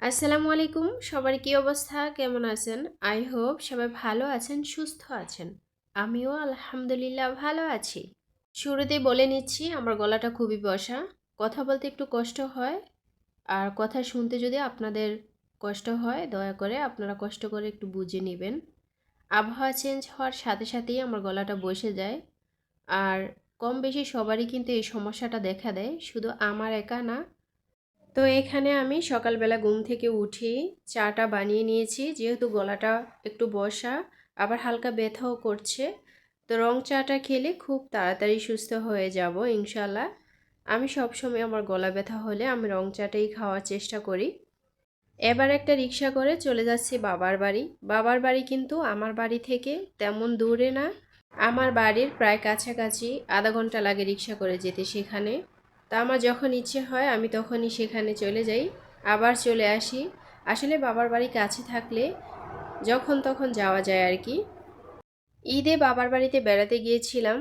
আসসালামু আলাইকুম। সবার কি অবস্থা? কেমন আছেন? আই হোপ সবাই ভালো আছেন, সুস্থ আছেন। আমিও আলহামদুলিল্লাহ ভালো আছি। শুরুতেই বলে নিচ্ছি, আমার গলাটা খুবই বসা। কথা বলতে একটু কষ্ট হয়। আর কথা শুনতে যদি আপনাদের কষ্ট হয়, দয়া করে আপনারা কষ্ট করে একটু বুঝে নেবেন। আবহাওয়া চেঞ্জ হওয়ার সাথে সাথেই আমার গলাটা বসে যায়। আর কম বেশি সবারই কিন্তু এই সমস্যাটা দেখা দেয়। শুধু আমার একা না তো এখানে আমি সকালবেলা ঘুম থেকে উঠি, চাটা বানিয়ে নিয়েছি, যেহেতু গলাটা একটু বসা, আবার হালকা ব্যথাও করছে। তো রং চাটা খেলে খুব তাড়াতাড়ি সুস্থ হয়ে যাব ইনশাল্লাহ আমি সবসময় আমার গলা ব্যথা হলে আমি রং চাটাই খাওয়ার চেষ্টা করি। এবার একটা রিক্সা করে চলে যাচ্ছি বাবার বাড়ি। বাবার বাড়ি কিন্তু আমার বাড়ি থেকে তেমন দূরে না। আমার বাড়ির প্রায় কাছাকাছি আধা ঘণ্টা লাগে রিক্সা করে যেতে সেখানে। তা আমার যখন ইচ্ছে হয়, আমি তখনই সেখানে চলে যাই। আবার চলে আসি। আসলে বাবার বাড়ি কাছে থাকলে যখন তখন যাওয়া যায় আর কি। ঈদে বাবার বাড়িতে বেড়াতে গিয়েছিলাম।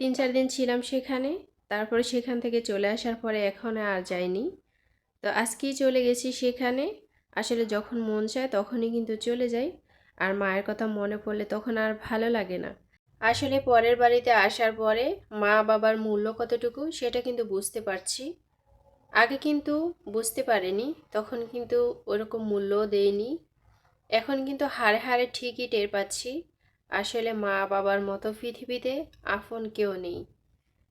তিন চার দিন ছিলাম সেখানে। তারপরে সেখান থেকে চলে আসার পরে এখন আর যাইনি। তো আজকেই চলে গেছি সেখানে। আসলে যখন মন চায় তখনই কিন্তু চলে যাই। আর মায়ের কথা মনে পড়লে তখন আর ভালো লাগে না। আসলে পরের বাড়িতে আসার পরে মা বাবার মূল্য কতটুকু সেটা কিন্তু বুঝতে পারছি। আগে কিন্তু বুঝতে পারিনি, তখন কিন্তু ওরকম মূল্যও দেয়নি। এখন কিন্তু হাড়ে হাড়ে ঠিকই টের পাচ্ছি। আসলে মা বাবার মতো পৃথিবীতে আপন কেউ নেই।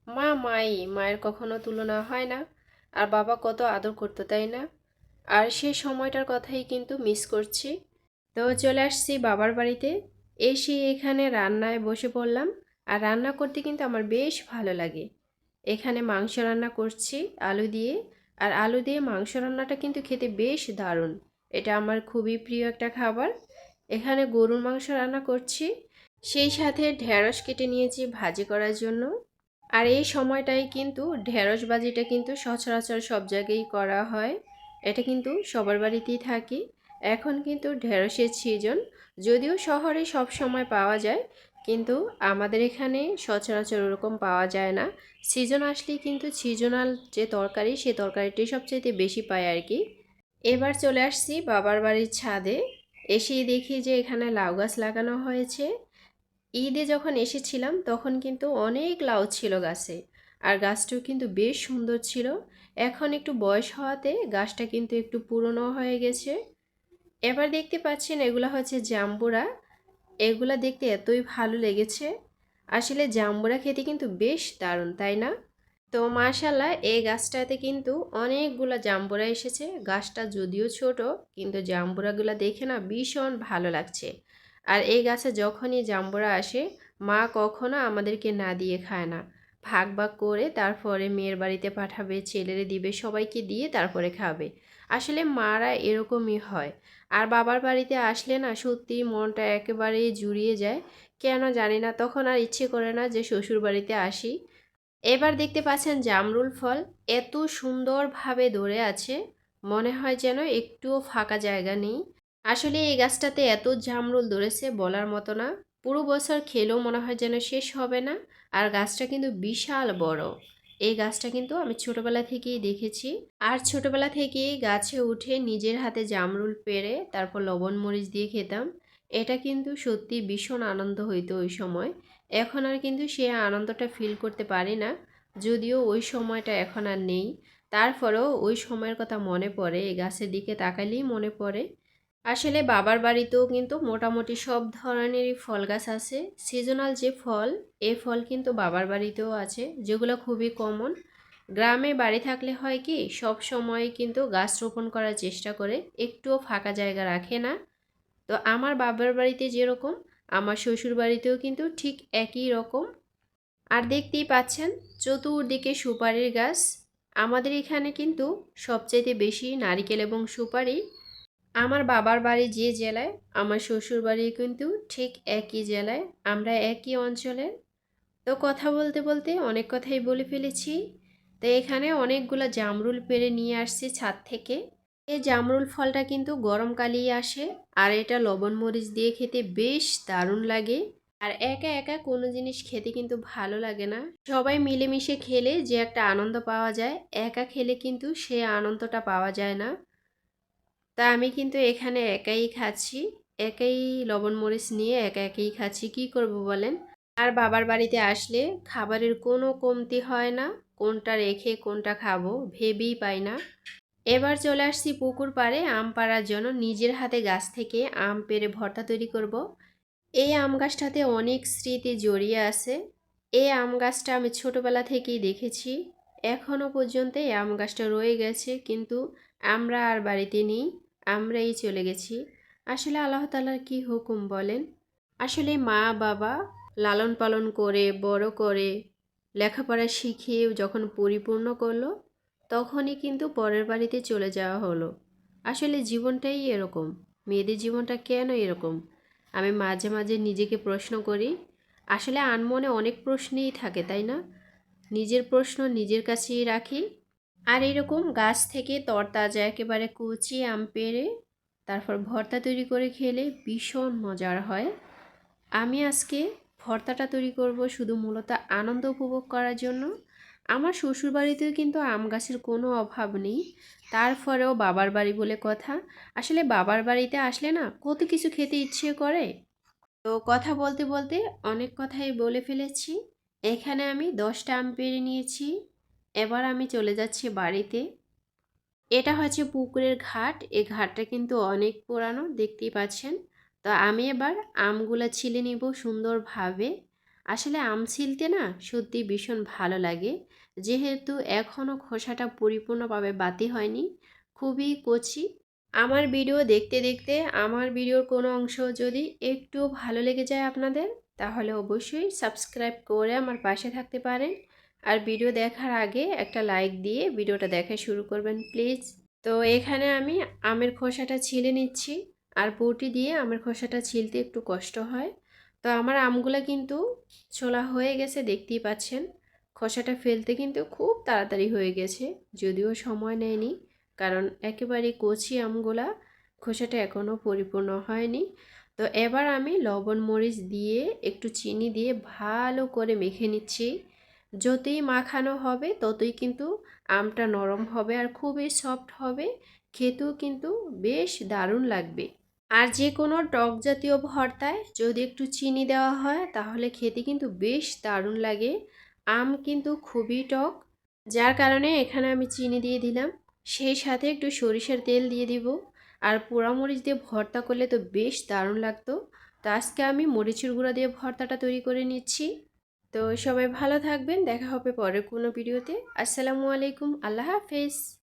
মা মাই, মায়ের কখনো তুলনা হয় না। আর বাবা কত আদর করতো, তাই না? আর সেই সময়টার কথাই কিন্তু মিস করছি। তো চলে আসছি বাবার বাড়িতে। এসে এখানে রান্নায় বসে পড়লাম। আর রান্না করতে কিন্তু আমার বেশ ভালো লাগে। এখানে মাংস রান্না করছি আলু দিয়ে। আর আলু দিয়ে মাংস রান্নাটা কিন্তু খেতে বেশ দারুণ। এটা আমার খুবই প্রিয় একটা খাবার। এখানে গরুর মাংস রান্না করছি। সেই সাথে ঢেঁড়স কেটে নিয়েছি ভাজি করার জন্য। আর এই সময়টাই কিন্তু ঢেঁড়স ভাজিটা কিন্তু সচরাচর সব জায়গায় করা হয়। এটা কিন্তু সবার বাড়িতেই থাকে। এখন কিন্তু ঢেঁড়সের সিজন যদিও শহরে সব সময় পাওয়া যায়, কিন্তু আমাদের এখানে সচরাচর ওরকম পাওয়া যায় না। সিজন আসলেই কিন্তু সিজনাল যে তরকারি, সে তরকারিটি সবচেয়ে বেশি পাই আর কি। এবার চলে আসছি বাবার বাড়ির ছাদে, এসেই দেখি যে এখানে লাউ গাছ লাগানো হয়েছে। ঈদে যখন এসেছিলাম, তখন কিন্তু অনেক লাউ ছিল গাছে, আর গাছটাও কিন্তু বেশ সুন্দর ছিল। এখন একটু বয়স হওয়াতে গাছটা কিন্তু একটু পুরনো হয়ে গেছে। এবার দেখতে পাচ্ছেন এগুলো হচ্ছে জাম্বুরা। এগুলা দেখতে এতই ভালো লেগেছে। আসলে জাম্বুরা খেতে কিন্তু বেশ দারুণ, তাই না? তো মাশাল্লাহ এই গাছটাতে কিন্তু অনেকগুলো জাম্বুরা এসেছে। গাছটা যদিও ছোট, কিন্তু জাম্বুরাগুলো দেখে না ভীষণ ভালো লাগছে। আর এই গাছে যখনই জাম্বুরা আসে, মা কখনো আমাদেরকে না দিয়ে খায় না। ভাগ ভাগ করে তারপরে মেয়ের বাড়িতে পাঠাবে, ছেলেরে দিবে, সবাইকে দিয়ে তারপরে খাবে। আসলে মারা এরকমই হয়। আর বাবার বাড়িতে আসলে না সত্যি মনটা একেবারেই জুড়িয়ে যায়। কেন জানি না, তখন আর ইচ্ছে করে না যে শ্বশুর বাড়িতে আসি। এবার দেখতে পাচ্ছেন জামরুল ফল এত সুন্দরভাবে ধরে আছে, মনে হয় যেন একটুও ফাঁকা জায়গা নেই। আসলে এই গাছটাতে এত জামরুল ধরেছে বলার মতো না। পুরো বছর খেলেও মনে হয় যেন শেষ হবে না। আর গাছটা কিন্তু বিশাল বড়। এই গাছটা কিন্তু আমি ছোটবেলা থেকেই দেখেছি। আর ছোটবেলা থেকেই গাছে উঠে নিজের হাতে জামরুল পেরে তারপর লবণ মরিচ দিয়ে খেতাম। এটা কিন্তু সত্যি ভীষণ আনন্দ হইতো ওই সময়। এখন আর কিন্তু সে আনন্দটা ফিল করতে পারি না। যদিও ওই সময়টা এখন আর নেই। তারপরেও ওই সময়ের কথা মনে পড়ে। এই গাছের দিকে তাকালেই মনে পড়ে। আসলে বাবার বাড়িতেও কিন্তু মোটামুটি সব ধরনেরই ফল গাছ আছে। সিজনাল যে ফল, এ ফল কিন্তু বাবার বাড়িতেও আছে, যেগুলো খুবই কমন গ্রামে বাড়ি থাকলে হয় কি, সব সময় কিন্তু গাছ রোপণ করার চেষ্টা করে, একটুও ফাঁকা জায়গা রাখে না। তো আমার বাবার বাড়িতে যেরকম, আমার শ্বশুর বাড়িতেও কিন্তু ঠিক একই রকম। আর দেখতেই পাচ্ছেন, চতুর্দিকে সুপারির গাছ। আমাদের এখানে কিন্তু সবচাইতে বেশি নারিকেল এবং সুপারি আমার বাবার বাড়ি যে জেলায়, আমার শ্বশুর বাড়ি কিন্তু ঠিক একই জেলায়, আমরা একই অঞ্চলের তো কথা বলতে বলতে অনেক কথাই বলে ফেলেছি। তো এখানে অনেকগুলো জামরুল পেরে নিয়ে আসছি ছাদ থেকে। এই জামরুল ফলটা কিন্তু গরমকালেই আসে আর এটা লবণ মরিচ দিয়ে খেতে বেশ দারুণ লাগে। আর একা একা কোনো জিনিস খেতে কিন্তু ভালো লাগে না। সবাই মিলেমিশে খেলে যে একটা আনন্দ পাওয়া যায়, একা খেলে কিন্তু সে আনন্দটা পাওয়া যায় না। তো আমি কিন্তু এখানে একাই খাচ্ছি, একাই লবণ মরিচ নিয়ে একা একাই খাচ্ছি, কি করব বলেন? আর বাবার বাড়িতে আসলে খাবারের কোনো কমতি হয় না, কোনটা রেখে কোনটা খাব ভেবেই পাই না। এবার চলে আসছি পুকুর পাড়ে আম পাড়ার জন্য নিজের হাতে গাছ থেকে আম পেরে ভর্তা তৈরি করব। এই আম গাছটাতে অনেক স্মৃতি জড়িয়ে আছে। এই আম গাছটা আমি ছোটোবেলা থেকেই দেখেছি এখনও পর্যন্ত এই আম গাছটা রয়ে গেছে, কিন্তু আমরা আর বাড়িতে নেই। আমরাই চলে গেছি। আসলে আল্লাহ তালার কি হুকুম বলেন? আসলে মা, বাবা লালন পালন করে, বড় করে, লেখাপড়া শিখিয়ে যখন পরিপূর্ণ করল, তখনই কিন্তু পরের বাড়িতে চলে যাওয়া হলো। আসলে জীবনটাই এরকম। মেয়েদের জীবনটা কেন এরকম? আমি মাঝে মাঝে নিজেকে প্রশ্ন করি। আসলে আনমনে অনেক প্রশ্নেই থাকে, তাই না? নিজের প্রশ্ন নিজের কাছেই রাখি। আর এরকম গাছ থেকে তরতাজা, একেবারে কুচি আম পেড়ে তারপর ভর্তা তৈরি করে খেলে ভীষণ মজার হয়। আমি আজকে ভর্তাটা তৈরি করব শুধু মূলত আনন্দ উপভোগ করার জন্য। আমার শ্বশুরবাড়িতেও কিন্তু আম গাছের কোনো অভাব নেই। তারপরেও বাবার বাড়ি বলে কথা। আসলে বাবার বাড়িতে আসলে না কত কিছু খেতে ইচ্ছে করে। তো কথা বলতে বলতে অনেক কথাই বলে ফেলেছি। এখানে আমি দশটা আম পেড়ে নিয়েছি। এবার আমি চলে যাচ্ছি বাড়িতে। এটা হচ্ছে পুকুরের ঘাট। এই ঘাটটা কিন্তু অনেক পুরানো, দেখতেই পাচ্ছেন। তো আমি এবার আমগুলো ছিলে নিব সুন্দরভাবে। আসলে আম ছিলতে না সত্যি ভীষণ ভালো লাগে। যেহেতু এখনও খোসাটা পরিপূর্ণভাবে বাতি হয়নি, খুবই কচি। আমার ভিডিও দেখতে দেখতে আমার ভিডিওর কোনো অংশ যদি একটু ভালো লেগে যায় আপনাদের, তাহলে অবশ্যই সাবস্ক্রাইব করে আমার পাশে থাকতে পারেন। আর ভিডিও দেখার আগে একটা লাইক দিয়ে ভিডিওটা দেখা শুরু করবেন, প্লিজ। তো এখানে আমি আমের খোসাটা ছিলে নিচ্ছি আর বটি দিয়ে আমের খোসাটা ছিলতে একটু কষ্ট হয়। তো আমার আমগুলো কিন্তু ছোলা হয়ে গেছে, দেখতেই পাচ্ছেন। খোসাটা ফেলতে কিন্তু খুব তাড়াতাড়ি হয়ে গেছে, যদিও সময় নেয়নি, কারণ একেবারে কচি আমগুলা খোসাটা এখনও পরিপূর্ণ হয়নি। তো এবার আমি লবণ মরিচ দিয়ে, একটু চিনি দিয়ে ভালো করে মেখে নিচ্ছি। যতই মাখানো হবে, ততই কিন্তু আমটা নরম হবে আর খুবই সফট হবে। খেতেও কিন্তু বেশ দারুণ লাগবে। আর যে কোনো টক জাতীয় ভর্তায় যদি একটু চিনি দেওয়া হয়, তাহলে খেতে কিন্তু বেশ দারুণ লাগে। আম কিন্তু খুবই টক, যার কারণে এখানে আমি চিনি দিয়ে দিলাম। সেই সাথে একটু সরিষার তেল দিয়ে দিব। আর পোড়ামরিচ দিয়ে ভর্তা করলে তো বেশ দারুণ লাগতো। তো আজকে আমি মরিচের গুঁড়া দিয়ে ভর্তাটা তৈরি করে নিচ্ছি। তো সবাই ভালো থাকবেন দেখা হবে পরের কোনো ভিডিওতে। আসসালামু আলাইকুম আল্লাহ হাফেজ।